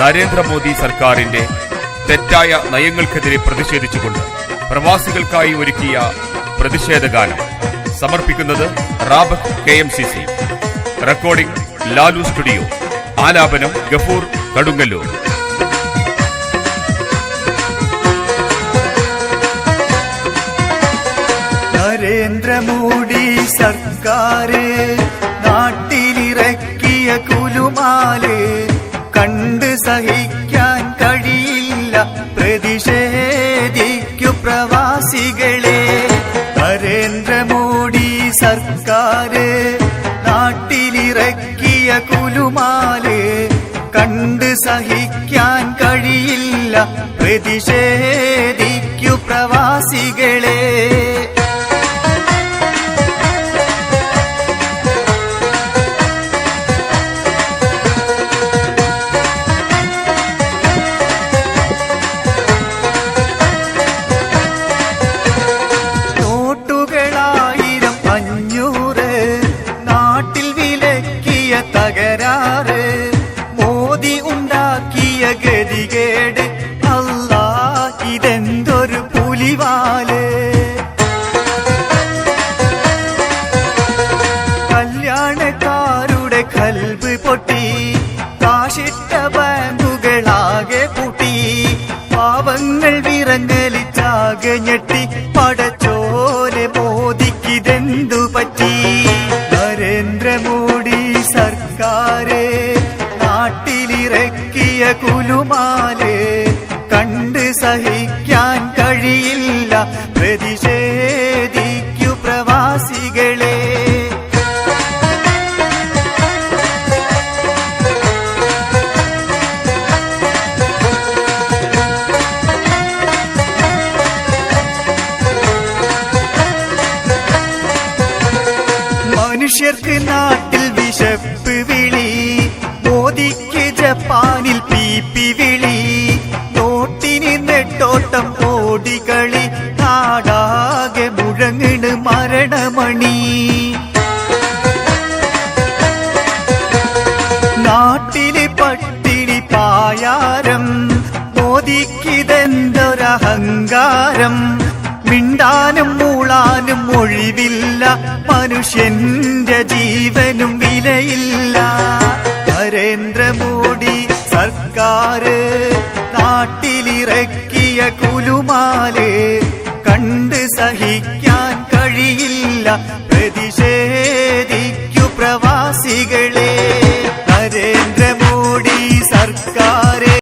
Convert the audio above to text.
നരേന്ദ്രമോദി സർക്കാരിന്റെ തെറ്റായ നയങ്ങൾക്കെതിരെ പ്രതിഷേധിച്ചുകൊണ്ട് പ്രവാസികൾക്കായി ഒരുക്കിയ പ്രതിഷേധ ഗാനം സമർപ്പിക്കുന്നത് Rabat K M C C. Recording Lalu studio. ആലാപനം ഗഫൂർ കടുങ്ങല്ലൂർ. നരേന്ദ്രമോദി സർക്കാരെ നാട്ടിലിറക്കിയ കുലുമാൽ സർക്കാര് നാട്ടിലിറക്കിയ കുലുമാലെ കണ്ട് സഹിക്കാൻ കഴിയില്ല പ്രതിഷേധിക്കു പ്രവാസികളെ. ഗതികേട് അല്ലാ ഇതെന്തൊരു പുലിവാൽ. കല്യാണക്കാരുടെ കൽബ് പൊട്ടി. കാശിട്ട ബാങ്കുകളാകെ പൂട്ടി. പാവങ്ങൾ വിറങ്ങലിച്ചാകെ ഞെട്ടി. പടച്ചോലെ മോദിക്കിതെന്തു പറ്റി? നരേന്ദ്രമോദി സർക്കാര് നാട്ടിലിറക്കിയ കുലുമാലേ കണ്ട് സഹിക്കാൻ കഴിയില്ല. പ്രതിഷേധിക്കു പ്രവാസികളെ. മനുഷ്യർക്ക് നാട്ടിൽ വിശപ്പ് വിളി. വിളി നോട്ടിന് നെട്ടോട്ടം ഓടികളി നാടാകെ മുഴങ്ങിണ് മരണമണി. നാട്ടിൽ പട്ടിണി പായാരം മോദിക്കിതെന്തൊരഹങ്കാരം? മിണ്ടാനും മൂളാനും ഒഴിവില്ല മനുഷ്യന്റെ ജീവനും വിലയില്ല. നരേന്ദ്രമോദി സർക്കാര് നാട്ടിലിറക്കിയ കുലുമാലെ കണ്ട് സഹിക്കാൻ കഴിയില്ല.